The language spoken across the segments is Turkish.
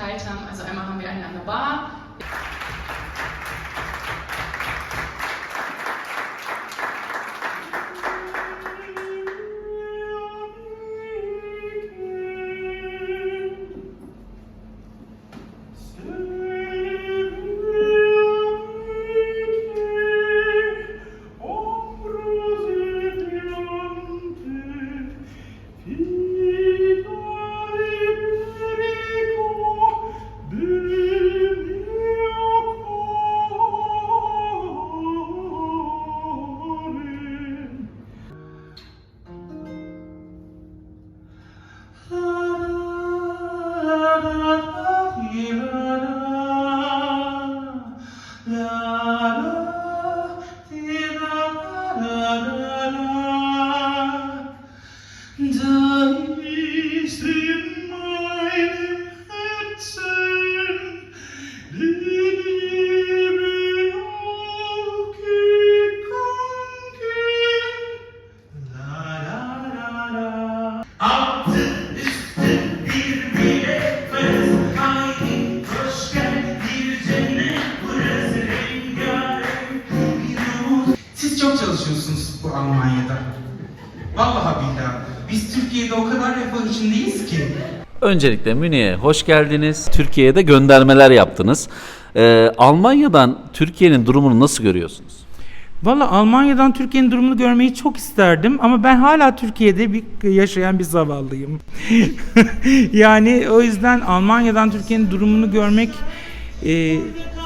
Eltern. Also einmal haben wir eine, eine Bar. Da Almanya'da. Vallahi billahi. Biz Türkiye'de o kadar refah içindeyiz ki. Öncelikle Münih'e hoş geldiniz. Türkiye'ye de göndermeler yaptınız. Ee, Almanya'dan Türkiye'nin durumunu nasıl görüyorsunuz? Valla Almanya'dan Türkiye'nin durumunu görmeyi çok isterdim ama ben hala Türkiye'de bir yaşayan bir zavallıyım. yani o yüzden Almanya'dan Türkiye'nin durumunu görmek e,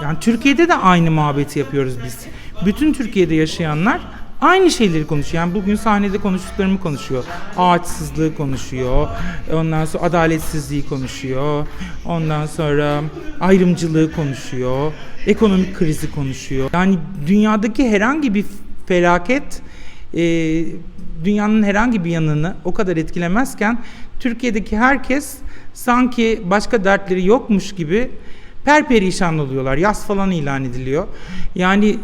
yani Türkiye'de de aynı muhabbeti yapıyoruz biz. Bütün Türkiye'de yaşayanlar aynı şeyleri konuşuyor. Yani bugün sahnede konuştuklarımı konuşuyor. Ağaçsızlığı konuşuyor. Ondan sonra adaletsizliği konuşuyor. Ondan sonra ayrımcılığı konuşuyor. Ekonomik krizi konuşuyor. Yani dünyadaki herhangi bir felaket e, dünyanın herhangi bir yanını o kadar etkilemezken Türkiye'deki herkes sanki başka dertleri yokmuş gibi perperişan oluyorlar. Yaz falan ilan ediliyor. Yani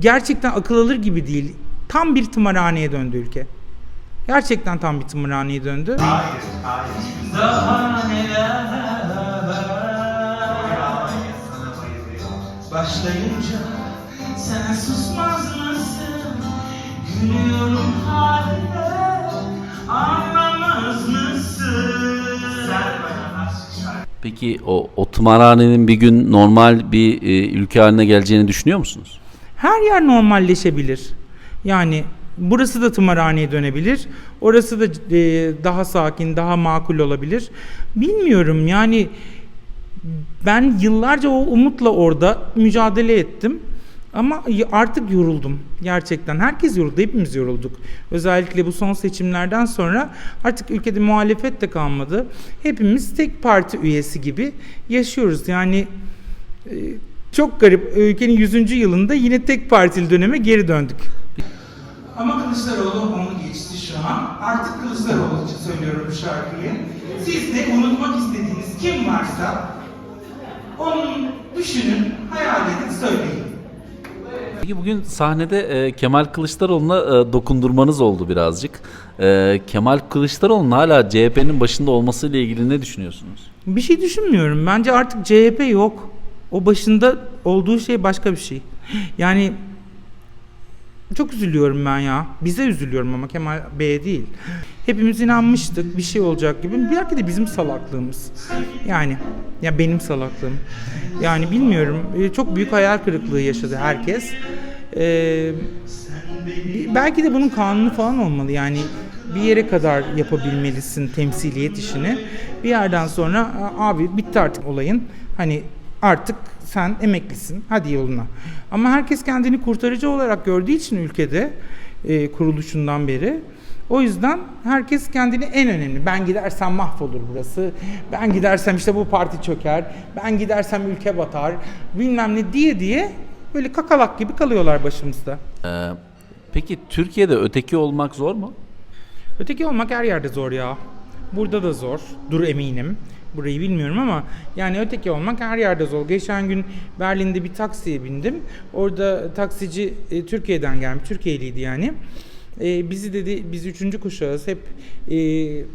gerçekten akıl alır gibi değil. Tam bir tımarhaneye döndü ülke. Gerçekten tam bir tımarhaneye döndü. Daha neler Başlayınca sen susmaz mısın? Gülüyorum haline anlamaz mısın? Sen Peki o, o tımarhanenin bir gün normal bir e, ülke haline geleceğini düşünüyor musunuz? Her yer normalleşebilir. Yani burası da tımarhaneye dönebilir. Orası da e, daha sakin, daha makul olabilir. Bilmiyorum yani ben yıllarca o umutla orada mücadele ettim. Ama artık yoruldum gerçekten. Herkes yoruldu, hepimiz yorulduk. Özellikle bu son seçimlerden sonra artık ülkede muhalefet de kalmadı. Hepimiz tek parti üyesi gibi yaşıyoruz. Yani e, çok garip. Ülkenin 100. yılında yine tek partili döneme geri döndük. Ama Kılıçdaroğlu onu geçti şu an. Artık Kılıçdaroğlu için söylüyorum bu şarkıyı. Siz de unutmak istediğiniz kim varsa onun düşünün, hayal edin, söyleyin. Peki bugün sahnede e, Kemal Kılıçdaroğlu'na e, dokundurmanız oldu birazcık. E, Kemal Kılıçdaroğlu'nun hala CHP'nin başında olmasıyla ilgili ne düşünüyorsunuz? Bir şey düşünmüyorum. Bence artık CHP yok. O başında olduğu şey başka bir şey. Yani çok üzülüyorum ben ya. Bize üzülüyorum ama Kemal Bey'e değil. Hepimiz inanmıştık bir şey olacak gibi. Belki de bizim salaklığımız. Yani ya benim salaklığım. Yani bilmiyorum. Ee, Çok büyük hayal kırıklığı yaşadı herkes. Ee, belki de bunun kanunu falan olmalı. Yani bir yere kadar yapabilmelisin temsiliyet işini. Bir yerden sonra "Aa, abi bitti artık olayın. Hani artık sen emeklisin. Hadi yoluna. Ama herkes kendini kurtarıcı olarak gördüğü için ülkede e, kuruluşundan beri o yüzden herkes kendini en önemli. Ben gidersem mahvolur burası. Ben gidersem işte bu parti çöker. Ben gidersem ülke batar. Bilmem ne diye diye böyle kakalak gibi kalıyorlar başımızda. E, peki Türkiye'de öteki olmak zor mu? Öteki olmak her yerde zor ya. Burada da zor. Dur eminim. Burayı bilmiyorum ama yani öteki olmak her yerde zor. Geçen gün Berlin'de bir taksiye bindim. Orada taksici e, Türkiye'den gelmiş. Türkiye'liydi yani. e, bizi dedi biz üçüncü kuşağız hep e,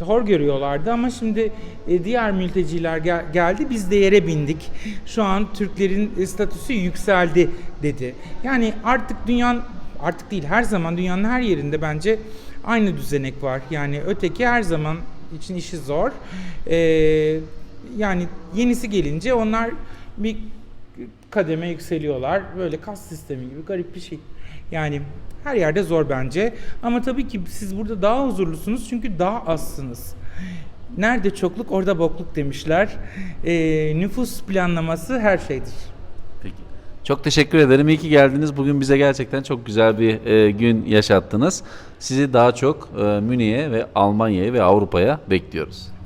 hor görüyorlardı ama şimdi e, diğer mülteciler gel- geldi biz de yere bindik. Şu an Türklerin statüsü yükseldi dedi. Yani artık dünyanın artık değil her zaman dünyanın her yerinde bence aynı düzenek var. Yani öteki her zaman için işi zor. E, yani yenisi gelince onlar bir kademe yükseliyorlar. Böyle kas sistemi gibi garip bir şey. Yani her yerde zor bence. Ama tabii ki siz burada daha huzurlusunuz çünkü daha azsınız. Nerede çokluk orada bokluk demişler. Ee, nüfus planlaması her şeydir. Çok teşekkür ederim. İyi ki geldiniz. Bugün bize gerçekten çok güzel bir e, gün yaşattınız. Sizi daha çok e, Münih'e ve Almanya'ya ve Avrupa'ya bekliyoruz.